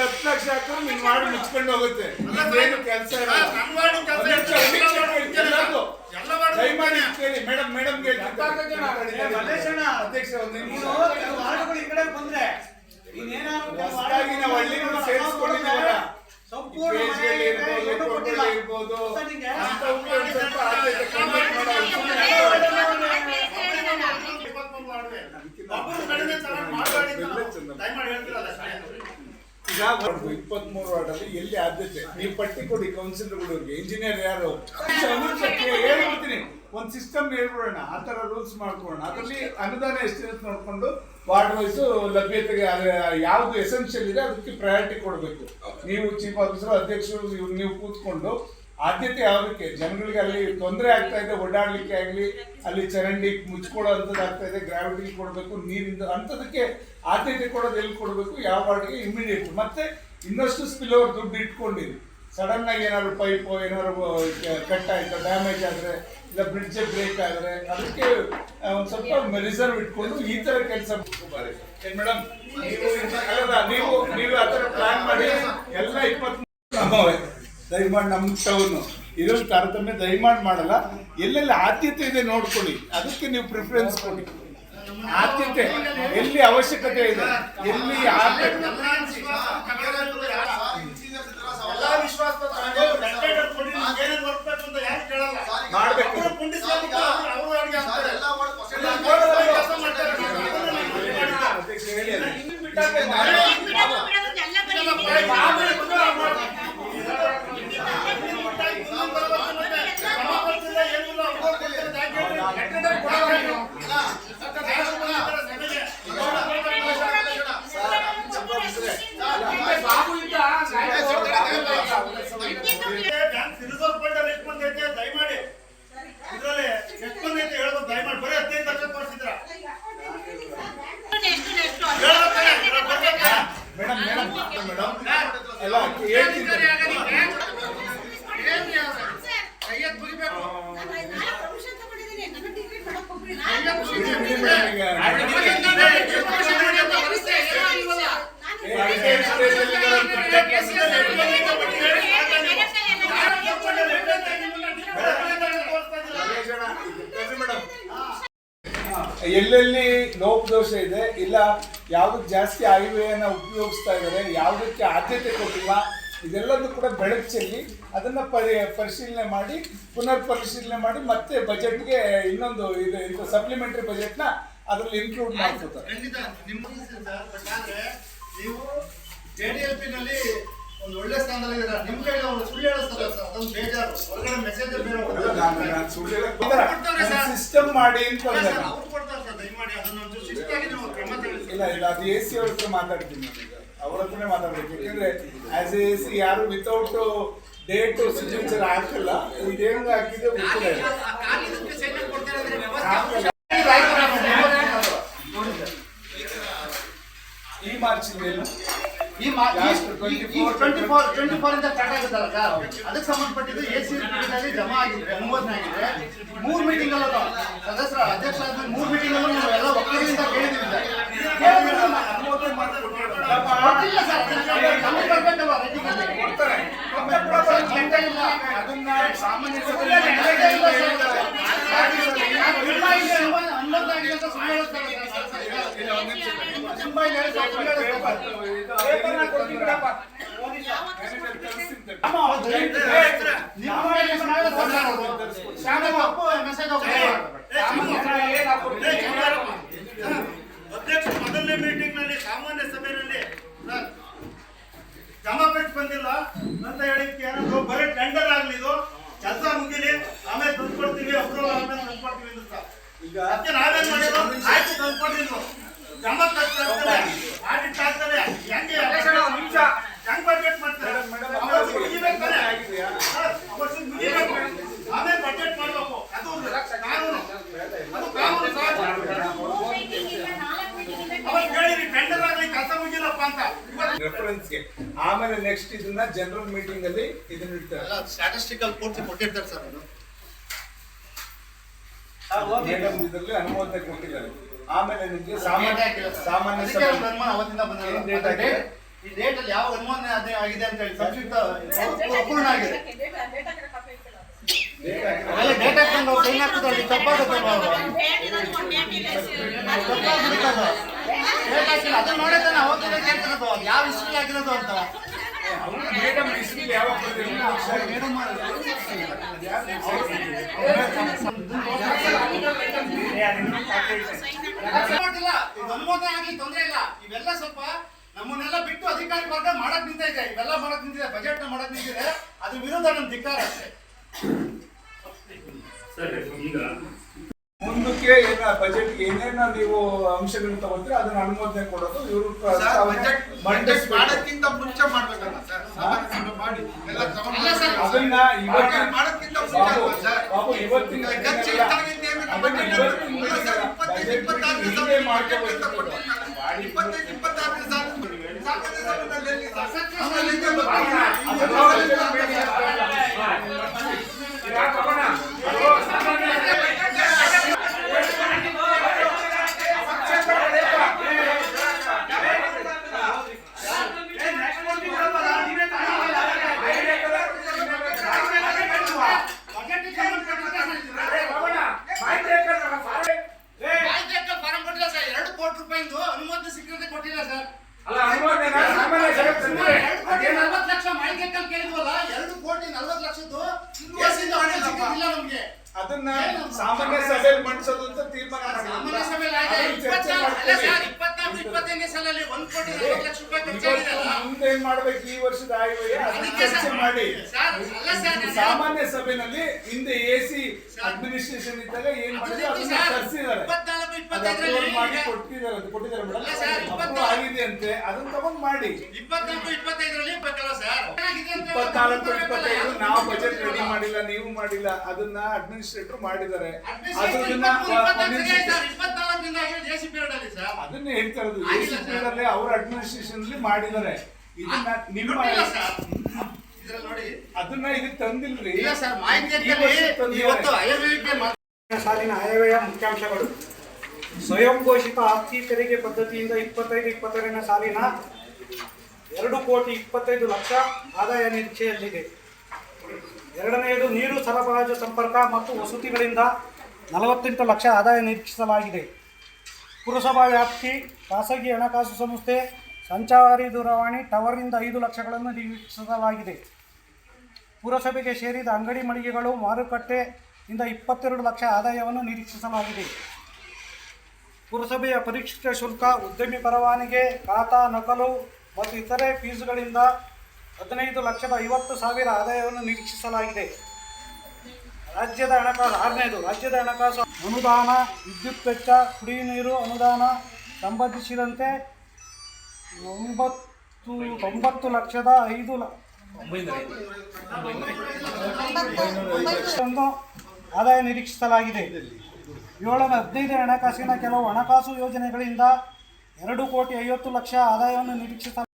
ಒಂದ್ ಹತ್ತು ಲಕ್ಷ ಹಾಕಿದ್ರೆ ನಿನ್ ವಾರ್ಡ್ ಮುಚ್ಕೊಂಡು ಹೋಗುತ್ತೆ. ಏನು ಕೆಲಸ ದಯಮಾಡಿ ಕೇಳಿ. Madam madam. ಅಧ್ಯಕ್ಷ ಒಂದ್ ನಿಮಿಷ ವಾರ್ಡ್ಗಳು ಈ ಕಡೆ ಬಂದ್ರೆ ನೀನೇನಾದ್ರು ಕೆಲವು ಹೊಸದಾಗಿ ನಾವು ಹಳ್ಳಿಗಳು ಸೇರಿಸ್ಕೊಂಡಿದ್ದೀವಲ್ಲ ಸಂಪೂರ್ಣ ಪೇಜ್ಗಳು ಇರ್ಬೋದು, ಏನು ಕೊಟ್ಟಿಲ್ಲ. ಫೋಟೋಗಳು ಇರ್ಬೋದು ಗೊತ್ತಾ ನಿಂಗೆ? ಅಂಥವಕ್ಕೆ ಒಂದ್ ಸ್ವಲ್ಪ ಆದ್ಯತೆ ಕಮ್ಮಿ ಮಾಡೋದು. ಇಪ್ಪತ್ಮೂರು ಮಾಡ್ವೆ. ಒಬ್ಬರು ಕಡಿಮೆ ತಗೊಂಡು ಮಾಡ್ಬೇಡಿ ಅಂತ ದಯಮಾಡಿ ಹೇಳ್ತಿರಲ್ಲ ಸರ್. ಈಗ ವಾರ್ಡ್ ಇಪ್ಪತ್ಮೂರು ವಾರ್ಡಲ್ಲಿ ಎಲ್ಲಿ ಆದ್ಯತೆ? ನೀವು ಪಟ್ಟಿ ಕೊಡಿ ಕೌನ್ಸಿಲರ್ಗಳಿಗೆ ಇಂಜಿನಿಯರ್ ಯಾರು? ಹೇಳ್ಬಿಡ್ತೀನಿ. ಒಂದು ಸಿಸ್ಟಮ್ ಹೇಳ್ಬಿಡೋಣ. ಆ ತರ ರೂಲ್ಸ್ ಮಾಡ್ಕೊಳ್ಳೋಣ. ಅದರಲ್ಲಿ ಅನುದಾನ ಎಷ್ಟಿರುತ್ತೆ ನೋಡಿಕೊಂಡು ವಾರ್ಡ್ ವೈಸ್ ಲಭ್ಯತೆಗೆ ಯಾವುದು ಎಸೆನ್ಷಿಯಲ್ ಇದೆ ಅದಕ್ಕೆ ಪ್ರಯಾರಿಟಿ ಕೊಡಬೇಕು. ನೀವು ಚೀಫ್ ಆಫೀಸರ್ ಅಧ್ಯಕ್ಷರು ಇವ್ರು ನೀವು ಕೂತ್ಕೊಂಡು ಆದ್ಯತೆ ಯಾವುದಕ್ಕೆ? ಜನಗಳಿಗೆ ಅಲ್ಲಿ ತೊಂದರೆ ಆಗ್ತಾ ಇದೆ, ಓಡಾಡಲಿಕ್ಕೆ ಆಗಲಿ, ಅಲ್ಲಿ ಚರಂಡಿ ಮುಚ್ಕೊಳ್ಳೋ ಆಗ್ತಾ ಇದೆ ಗ್ರಾವಿಟಿ ಕೊಡಬೇಕು, ನೀರಿಂದ ಅಂಥದಕ್ಕೆ ಆದ್ಯತೆ ಕೊಡೋದು ಎಲ್ಲಿ ಕೊಡಬೇಕು? ಯಾವ ವಾರ್ಡ್ಗೆ? ಇಮಿಡಿಯೇಟ್ ಮತ್ತೆ ಇನ್ನಷ್ಟು ಸ್ಪಿಲ್ ಓವರ್ ದುಡ್ಡು ಇಟ್ಕೊಂಡಿರಿ. ಸಡನ್ ಆಗಿ ಏನಾದ್ರು ಪೈಪು ಏನಾದ್ರು ಕಟ್ ಆಯ್ತು ಡ್ಯಾಮೇಜ್ ಆದ್ರೆ, ಇಲ್ಲ ಬ್ರಿಡ್ಜ್ ಬ್ರೇಕ್ ಆದ್ರೆ, ಅದಕ್ಕೆ ಒಂದು ಸ್ವಲ್ಪ ರಿಸರ್ವ್ ಇಟ್ಕೊಂಡು ಈ ತರ ಕೆಲಸ ಮೇಡಮ್ ನೀವು ನೀವು ನೀವು ಆ ಥರ ಪ್ಲಾನ್ ಮಾಡಿ, ಎಲ್ಲ ಇಪ್ಪತ್ತ್ ದಯಮಾಡಿ ನಮ್ಮ ಟೌನ್ ಇರೋ ತಾರತಮ್ಯ ದಯಮಾಡಿ ಮಾಡಲ್ಲ. ಎಲ್ಲೆಲ್ಲಿ ಆದ್ಯತೆ ಇದೆ ನೋಡ್ಕೊಳ್ಳಿ. ಅದಕ್ಕೆ ನೀವು ಪ್ರಿಫರೆನ್ಸ್ ಕೊಡಿ. ಆದ್ಯತೆ ಎಲ್ಲಿ ಅವಶ್ಯಕತೆ ಇದೆ? ಎಲ್ಲಿ ಆದ್ಯತೆ ಎಲ್ಲ ವಿಶ್ವಾಸ ತಗೊಂಡು ಲೆಟರ್ ಕೊಡಿ ನಿಮ್ಗೆ ಏನೇನ್ work ಬೇಕು ಅಂತ ಯಾರು ಕೇಳಲ್ಲ. ಮಾಡ್ಬೇಕು. ಒಬ್ರು ಕುಂಡಿಸಿ ಹಾಕ್ಬಿಟ್ಟು ಅವ್ರು- ಅವ್ರು ಅಡ್ಗೆ ಹಾಕ್ತಾರೆ. ಎಲ್ಲ ವಾರ್ಡ್ ಪರ್ಸೆಂಟ್ ಎಲ್ಲ ಗೋಡೆ ಮೇಲೆ ಕೆಲಸ ಮಾಡ್ತಾರೆ. ಅದನ್ನ ನಾನು ಇದು ಮಾಡಿಲ್ಲ. ಅಧ್ಯಕ್ಷ ಹೇಳಿ ಅದು. ಇದೆಲ್ಲ ಬಾಯಿ ಬಾಯಿ ಬಂದು ಅವ್ರು ಮಾಡ್ತಾರೆ. ಇನ್ನೊಂದು ಬರ್ಬೇಕು ಮತ್ತೆ. ಕ್ರಮ ಬರ್ತಿಲ್ಲ, ಏನಿಲ್ಲ, ಅವ್ರು ಕೊಡ್ತಾರೆ, ಯಾಕೆ ಹೇಳ್ರಿ? ಲೆಟರ್ ಕೊಡಲ್ಲ. ಯಾರು ಬಂದಿದ್ದಾರೆ ಸಭೆಗೆ? ಬ್ಯಾಂಕ್ ರಿಸರ್ವ್ ಫಂಡ್ ಅಲ್ಲಿ ಎಷ್ಟು ಬಂದೈತೆ ದಯಮಾಡಿ ಇದ್ರಲ್ಲಿ ಎಷ್ಟು ಬಂದೈತೆ ಹೇಳ್ಬೇಕು ದಯಮಾಡಿ ಬರೀ ಹದಿನೈದು ಲಕ್ಷ ತೋರಿಸಿದ್ರ ಹೇಳ್ಬೇಕಾರೆ ಇದ್ರಲ್ಲಿ ಬರ್ಬೇಕಾ? ಮೇಡಮ್ ಮೇಡಮ್ ಮೇಡಮ್ ಅಲ್ಲ ಹೇಳ್ತೀನಿ ಬಿಡಿ, ಬಿಡಿ ಮೇಡಮ್ ಈಗ ಎಲ್ಲೆಲ್ಲಿ ಲೋಪದೋಷ ಇದೆ ಇಲ್ಲ ಯಾವ್ದಕ್ಕೆ ಜಾಸ್ತಿ ಆಯುವೆಯನ್ನು ಉಪಯೋಗಿಸ್ತಾ ಇದ್ದಾರೆ ಯಾವುದಕ್ಕೆ ಆದ್ಯತೆ ಕೊಟ್ಟಿಲ್ಲ ಇದೆಲ್ಲದೂ ಕೂಡ ಬೆಳಕು ಚೆಲ್ಲಿ ಅದನ್ನ ಪರಿ ಪರಿಶೀಲನೆ ಮಾಡಿ ಪುನರ್ ಪರಿಶೀಲನೆ ಮಾಡಿ ಮತ್ತೆ ಬಜೆಟ್ಗೆ ಇನ್ನೊಂದು ಇದು ಇದು ಸಪ್ಲಿಮೆಂಟರಿ ಬಜೆಟ್ನ ಅದರಲ್ಲಿ ಇನ್ಕ್ಲೂಡ್ ಮಾಡ್ಕೋತಾರೆ. ಖಂಡಿತ. ನಿಮ್ಮ ಸರ್, but ಆದ್ರೆ ನೀವು JDLP ನಲ್ಲಿ ಒಂದು ಒಳ್ಳೆ ಸ್ಥಾನದಲ್ಲಿ ಕೈಲಿ ಅವ್ರು ಸುಳ್ಳು ಹೇಳಿಸ್ತಾರೆ ಸರ್ ಅದೊಂದು ಬೇಜಾರು. ಹೊರಗಡೆ ಮೆಸೇಜ್ ಬೇರೆ ಸಿಸ್ಟಮ್ ಮಾಡಿ ಅಂತ ಅಂದೆ ನಾನು. ಅವ್ರು ಕೊಡ್ತಾರೆ ಸರ್ ದಯಮಾಡಿ ಅದನ್ನ ಒಂದು ಶಿಸ್ತಾಗಿ ನೀವು ಕ್ರಮ ಇಲ್ಲ ಇಲ್ಲ ಅದು ಎ ಸಿ ಅವ್ರ ಹತ್ರ ಮಾತಾಡ್ತೀನಿ ಹತ್ರನೇ ಮಾತಾಡ್ಬೇಕು. ಯಾಕಂದ್ರೆ ಆಸ್ ಎ ಸಿ ಯಾರು ವಿತೌಟ್ ಡೇಟ್ ಸಿಗ್ನೇಚರ್ ಹಾಕಿಲ್ಲ. ಇದೇನು ಹಾಕಿದ್ರೆ ಗೊತ್ತಿಲ್ಲ. ಈ ಮಾರ್ಚ್ ಏನು ಈ ಟ್ವೆಂಟಿ ಈ- ಟ್ವೆಂಟಿ ಫೋರ್ ಈ 24 24 24 ಇಂದ ಸ್ಟಾರ್ಟ್ ಆಗುತ್ತಲ್ಲ ಸರ್ ಅದಕ್ಕೆ ಸಂಬಂಧಪಟ್ಟಿದ್ದು ಎ ಸಿ ನಲ್ಲಿ ಜಮಾ ಆಗಿದೆ ಅನುಮೋದನೆ ಆಗಿದೆ ಮೂರು ಮೀಟಿಂಗ್ ಅಲ್ಲ ಸದಸ್ಯರ ಅಧ್ಯಕ್ಷ ಆದ್ಮೇಲೆ ಮೂರು ಮೀಟಿಂಗ್ ಅಲ್ಲೂ ನಾವು ಎಲ್ಲ ಒಕ್ಕಲಿಂದ ಕೇಳಿದ್ದೀವಿ ಸರ್. ಕೇಳಿದ್ರೆ ನಮ್ಮ ಅನುಮೋದನೆ ಮಾಡ್ಕೊಟ್ರು. ಗೊತ್ತಿಲ್ಲ ಸರ್ ಅದಕ್ಕೆ ನಮಗೆ ಬರ್ಬೇಕಲ್ವಾ rating ಅಲ್ಲಿ? ಕೊಡ್ತಾರೆ. ನಮ್ಗೆ ಕೂಡ ಬರೋದು ಲೆಕ್ಕ ಇಲ್ಲ. ಅದನ್ನ ಸಾಮಾನ್ಯ ಲೆಕ್ಕ ಸಭೆಯಲ್ಲಿ ಇಲ್ಲ ಸರ್. ಇಲ್ಲ, ಇಲ್ಲ, ಇಲ್ಲ, ಹನ್ನೊಂದು ಆಗಿದೆ ಅಂತ ಸುಳ್ಳು ಹೇಳ್ತಾರೆ ಸರ್, ಸರ್, ಸರ್. ಇಲ್ಲ, ಒಂದ್ ನಿಮಿಷ. ತುಂಬಾ ಇದೆ, ಸರ್, ಸುಳ್ಳು ಹೇಳ್ತಾರೆ. ಇದು ಪೇಪರ್ನ ಕೊಡ್ತೀನಿ ಬಿಡಪ್ಪ. ಮ್ಯಾನೇಜರ್ ಕಳಿಸ್ತೀನಿ. ಅಮ್ಮ, ಹೌದು, ಹೇಳ್ತಾರೆ. ನಿಮ್ಮ ಮನೆಯಲ್ಲಿ ನಾವೇ ಮಾತಾಡೋದು. ಶಾಲೆ ಮಕ್ಕಳು ಮೆಸೇಜ್ ಅಧ್ಯಕ್ಷ ಮೊದಲನೇ ಮೀಟಿಂಗ್ನಲ್ಲಿ ಸಾಮಾನ್ಯ ಸಭೆಯಲ್ಲಿ ಸರ್, ಜಮಾಪೇಟ್ ಬಂದಿಲ್ಲ ಅಂತ ಹೇಳಿಕ್ಕೆ ಏನಾದ್ರು ಬರೀ ಟೆಂಡರ್ ಆಗ್ಲಿ ಇದು ಕೆಲಸ ಮುಗಿಲಿ ಆಮೇಲೆ ತಂದು ಕೊಡ್ತೀವಿ ಅಪ್ರೂವಲ್ ಆದ್ಮೇಲೆ ತಂದು ಕೊಡ್ತೀವಿ ಅಂತ ಸರ್. ಈಗ ಅದಕ್ಕೆ ನಾವೇನ್ ಮಾಡಿದ್ರು ಆಯ್ತು ತಂದು ಕೊಟ್ಟಿದ್ರು ಜಮಾ ಖರ್ಚು ಆಗ್ತದೆ ಆಡಿಟ್ ಆಗ್ತದೆ ಹೆಂಗೆ ನಿಮಿಷ ಹೆಂಗ್ ಬಜೆಟ್ ಮಾಡ್ತಾರೆ ಮೇಡಮ್, ಮೇಡಮ್, ಅವತ್ತು ಮುಗಿಬೇಕು ತಾನೇ? ಆಗಿದೆಯಾ? ಸರ್, ಅವತ್ತು ಮುಗಿಬೇಕು. ಆಮೇಲೆ ಬಜೆಟ್ ಮಾಡ್ಬೇಕು ಅದು ಕಾನೂನು ಅದು ಕಾನೂನು ಸರ್ ಅವತ್ತು ಹೇಳಿರಿ ಟೆಂಡರ್ ಆಗ್ಲಿ ಕೆಲಸ ಮುಗಿಲಪ್ಪ ಅಂತ ಇವತ್ತು ರೆಫರೆನ್ಸ್ಗೆ ಆಮೇಲೆ ನೆಕ್ಸ್ಟ್ ಇದನ್ನ ಜನರಲ್ ಮೀಟಿಂಗ್ ಅಲ್ಲಿ ಇದನ್ನ ಇಡ್ತಾರೆ. ಸ್ಟ್ಯಾಟಿಸ್ಟಿಕಲ್ ಪೂರ್ತಿ ಕೊಟ್ಟಿರ್ತಾರೆ ಸರ್ ಅದು ಮೇಡಮ್ ಇದರಲ್ಲಿ ಅನುಮೋದನೆ ಕೊಟ್ಟಿದ್ದಾರೆ. ಆಮೇಲೆ ನಿಮಗೆ ಸಾಮಾನ್ಯ ಸಾಮಾನ್ಯ ಸಭೆ. ಅವತ್ತಿಂದ ಬಂದಿರೋ ಡೇಟ್ ಆಗಿದೆ ಈ ಡೇಟ್ ಅಲ್ಲಿ ಯಾವ ಅನುಮೋದನೆ ಅದೇ ಆಗಿದೆ ಅಂತ ಹೇಳಿ ಸಂಕ್ಷಿಪ್ತ ಅಪೂರ್ಣ ಆಗಿದೆ. ಅಲ್ಲ ಡೇಟ್ ಹಾಕೊಂಡು ಸೈನ್ ಹಾಕಿದ್ರೆ ಅಲ್ಲಿ ತಪ್ಪಾಗುತ್ತಲ್ವಾ ಅದು? ಅದನ್ನ ಕೇಳ್ತಿರೋದು ಅದು ಯಾವ ಇಸ್ವಿ ಆಗಿರೋದು ಅಂತ. ಮೇಡಮ್ ಇಸ್ವಿಲ್ ಯಾವಾಗ ಇದು ಅನುಮೋದನೆ ಆಗ್ಲಿ ತೊಂದ್ರೆ ಇಲ್ಲ. ಇವೆಲ್ಲ ಸ್ವಲ್ಪ ನಮ್ಮನ್ನೆಲ್ಲ ಬಿಟ್ಟು ಅಧಿಕಾರಿ ವರ್ಗ ಮಾಡಕ್ ನಿಂತೈತೆ ಇವೆಲ್ಲ ಮಾಡಕ್ ನಿಂತಿದೆ. ಬಜೆಟ್ನ ಮಾಡಕ್ ನಿಂತಿದೆ. ಅದ್ರ ವಿರುದ್ಧ ನಮ್ ಧಿಕ್ಕಾರ ಅಷ್ಟೇ. ಮುಂದಕ್ಕೆ ಏನ ಬಜೆಟ್ ಏನೇನ ನೀವು ಅಂಶಗಳನ್ನ ತಗೊಂಡ್ರೆ ಅದನ್ನ ಅನುಮೋದನೆ ಕೊಡೋದು ಇವರು ಸರ್, ಬಜೆಟ್ ಮಾಡೋಕ್ಕಿಂತ ಮುಂಚೆ ಮಾಡ್ಬೇಕಲ್ಲ ಸರ್ ಸಾಮಾನ್ಯ ಮಾಡಿ ಎಲ್ಲ ತಗೊಂಡು ಸರ್, ಅದನ್ನ ಮಾಡೋಕ್ಕಿಂತ ಮುಂಚೆ ಅಲ್ವಾ ಸರ್ ಬಾಬು ಇವತ್ತಿನ ಖರ್ಚು ದಿನ ಎಷ್ಟಾಗಿದೆ ಅಂತ ಬಜೆಟ್ ಇವತ್ತಿನ ಇಲ್ಲ ದಿನ ಸರ್, ಇಪ್ಪತ್ತೈದು, ಇಪ್ಪತ್ತಾರು ಸಾವಿರ. ಅಂತ ಕೊಟ್ಟಿಲ್ಲ. ಇಪ್ಪತ್ತೈದು, ಇಪ್ಪತ್ತಾರು? ಅಸತ್ಯ ಆಮೇಲೆ ಹಿಂದೆ ಬರ್ತಾರೆ. ಬಜೆಟ್ ಫಾರಂ ಕೊಟ್ಟಿಲ್ಲ ಸರ್ ಎರಡು ಕೋಟಿ ರೂಪಾಯಿಂದು ಅನುಮೋದನೆ ಸಿಕ್ಕಿರೋದೇ ಕೊಟ್ಟಿಲ್ಲ ಸರ್ ಸುಮಾರು ಎರಡು ಕೋಟಿ ನಲ್ವತ್ತು ಲಕ್ಷ ಮಾಹಿತಿ ಕೇಳಿದ್ವಲ್ಲ ಎರಡು ಕೋಟಿ ನಲ್ವತ್ತು ಲಕ್ಷದ್ದು ಕೇಸಿಂದ ಹಣ ಸಿಕ್ಕಿಲ್ಲ ನಮ್ಗೆ ಅದನ್ನ ಸಾಮಾನ್ಯ ಸಭೆಯಲ್ಲಿ ಮಂಡಿಸೋದು ಅಂತ ತೀರ್ಮಾನ ಸಾಮಾನ್ಯ ಮಾಡಿದ್ರು. ಸಭೆಯಲ್ಲಿ ಆಯ್ತು. ಇಪ್ಪತ್ನಾಲ್ಕು- ಅಲ್ಲ ಸರ್, ಇಪ್ಪತ್ನಾಲ್ಕು ಇಪ್ಪತ್ತೈದನೇ ಸಾಲಲ್ಲಿ ಒಂದ್ ಕೋಟಿ ನಲವತ್ತು ಲಕ್ಷ ರೂಪಾಯಿ ಖರ್ಚಾಗಿದೆ ಇವತ್ತು ಮುಂದೆ ಏನ್ ಮಾಡ್ಬೇಕು? ಈ ವರ್ಷದ ಆಯವ್ಯಯ ಅದನ್ನ ಅದಕ್ಕೆ ಚರ್ಚೆ ಸರ್- ಮಾಡಿ. ಸರ್, ಅಲ್ಲ ಸರ್, ನಾನು- ಸಾಮಾನ್ಯ ಸಭೆಯಲ್ಲಿ ಹಿಂದೆ ಎ ಸಿ ಅಡ್ಮಿನಿಸ್ಟ್ರೇಷನ್ ಇದ್ದಾಗ ಏನ್ ಮಾಡಿದ್ರು? ಅದು ಅದನ್ನ ಸರ್, ತರಿಸಿದ್ದಾರೆ ಇಪ್ಪತ್ನಾಲ್ಕು ಮಾಡಿ ಕೊಟ್ಟಿದ್ದಾರೆ ಮೇಡಮ್. ಆಗಿದೆ ಅಂತೆ ಅದನ್ನ ತಗೊಂಡ್ ಮಾಡಿ. ಇಪ್ಪತ್ನಾಲ್ಕು ಇಪ್ಪತ್ತೈದರಲ್ಲಿ ಬೇಕಲ್ಲ ಸರ್? ಏನಾಗಿದೆ ಅಂತ ಇಪ್ಪತ್ನಾಲ್ಕು ಗೊತ್ತಾಗಲ್ಲ, ಇಪ್ಪತ್ತೈದು ನಾವು ಬಜೆಟ್ ರೆಡಿ ಮಾಡಿಲ್ಲ ನೀವು ಮಾಡಿಲ್ಲ ಅದನ್ನ ಅಡ್ಮಿನಿಸ್ಟ್ರೇಟರ್ ಮಾಡಿದ್ದಾರೆ. ಅದನ್ನೇ ಅದನ್ನ ಹೇಳ್ತಾ ಇರೋದು. ಅಲ್ಲಿ ಅವ್ರ ಅಡ್ಮಿನಿಸ್ಟ್ರೇಷನ್ ಅಲ್ಲಿ ಮಾಡಿದ್ದಾರೆ. ಇದನ್ನ ನಿಮ್ಮ ಗೊತ್ತಿಲ್ಲ ನೋಡಿ. ಅದನ್ನ ಇದಕ್ಕೆ ತಂದಿಲ್ರಿ. ಇಲ್ಲ ಸರ್ ಸಾಲಿನ ಆಯವ್ಯಯ ಮುಖ್ಯಾಂಶಗಳು. ಸ್ವಯಂ ಘೋಷಿತ ಆಸ್ತಿ ತೆರಿಗೆ ಪದ್ಧತಿಯಿಂದ ಇಪ್ಪತ್ತೈದು, ಇಪ್ಪತ್ತೆರಡನೇ ಸಾಲಿನ ಎರಡು ಕೋಟಿ ಇಪ್ಪತ್ತೈದು ಲಕ್ಷ ಆದಾಯ ನಿರೀಕ್ಷೆಯಲ್ಲಿದೆ. ಎರಡನೆಯದು ನೀರು ಸರಬರಾಜು ಸಂಪರ್ಕ ಮತ್ತು ವಸತಿಗಳಿಂದ ನಲವತ್ತೆಂಟು ಲಕ್ಷ ಆದಾಯ ನಿರೀಕ್ಷಿಸಲಾಗಿದೆ. ಪುರಸಭಾ ವ್ಯಾಪ್ತಿ, ಖಾಸಗಿ ಹಣಕಾಸು ಸಂಸ್ಥೆ, ಸಂಚಾರಿ ದೂರವಾಣಿ ಟವರ್ನಿಂದ ಐದು ಲಕ್ಷಗಳನ್ನು ನಿರೀಕ್ಷಿಸಲಾಗಿದೆ. ಪುರಸಭೆಗೆ ಸೇರಿದ ಅಂಗಡಿ ಮಳಿಗೆಗಳು ಮಾರುಕಟ್ಟೆಯಿಂದ ಇಪ್ಪತ್ತೆರಡು ಲಕ್ಷ ಆದಾಯವನ್ನು ನಿರೀಕ್ಷಿಸಲಾಗಿದೆ. ಪುರಸಭೆಯ ಪರೀಕ್ಷಿತ ಶುಲ್ಕ ಉದ್ಯಮಿ ಪರವಾನಿಗೆ ಖಾತಾ ನಕಲು ಮತ್ತು ಇತರೆ ಫೀಸ್ಗಳಿಂದ ಹದಿನೈದು ಲಕ್ಷದ ಐವತ್ತು ಸಾವಿರ ಆದಾಯವನ್ನು ನಿರೀಕ್ಷಿಸಲಾಗಿದೆ. ರಾಜ್ಯದ ಹಣಕಾಸು ಆರನೇದು ರಾಜ್ಯದ ಹಣಕಾಸು ಅನುದಾನ ವಿದ್ಯುತ್ ವೆಚ್ಚ ಕುಡಿಯುವ ನೀರು ಅನುದಾನ ಸಂಬಂಧಿಸಿದಂತೆ ಒಂಬತ್ತು ಒಂಬತ್ತು ಲಕ್ಷದ ಐದು ಆದಾಯ ನಿರೀಕ್ಷಿಸಲಾಗಿದೆ. ಏಳನೇ ಹದಿನೈದು ಹಣಕಾಸಿನ ಕೆಲವು ಹಣಕಾಸು ಯೋಜನೆಗಳಿಂದ ಎರಡು ಕೋಟಿ ಐವತ್ತು ಲಕ್ಷ ಆದಾಯವನ್ನು ನಿರೀಕ್ಷಿಸಲಾಗಿದೆ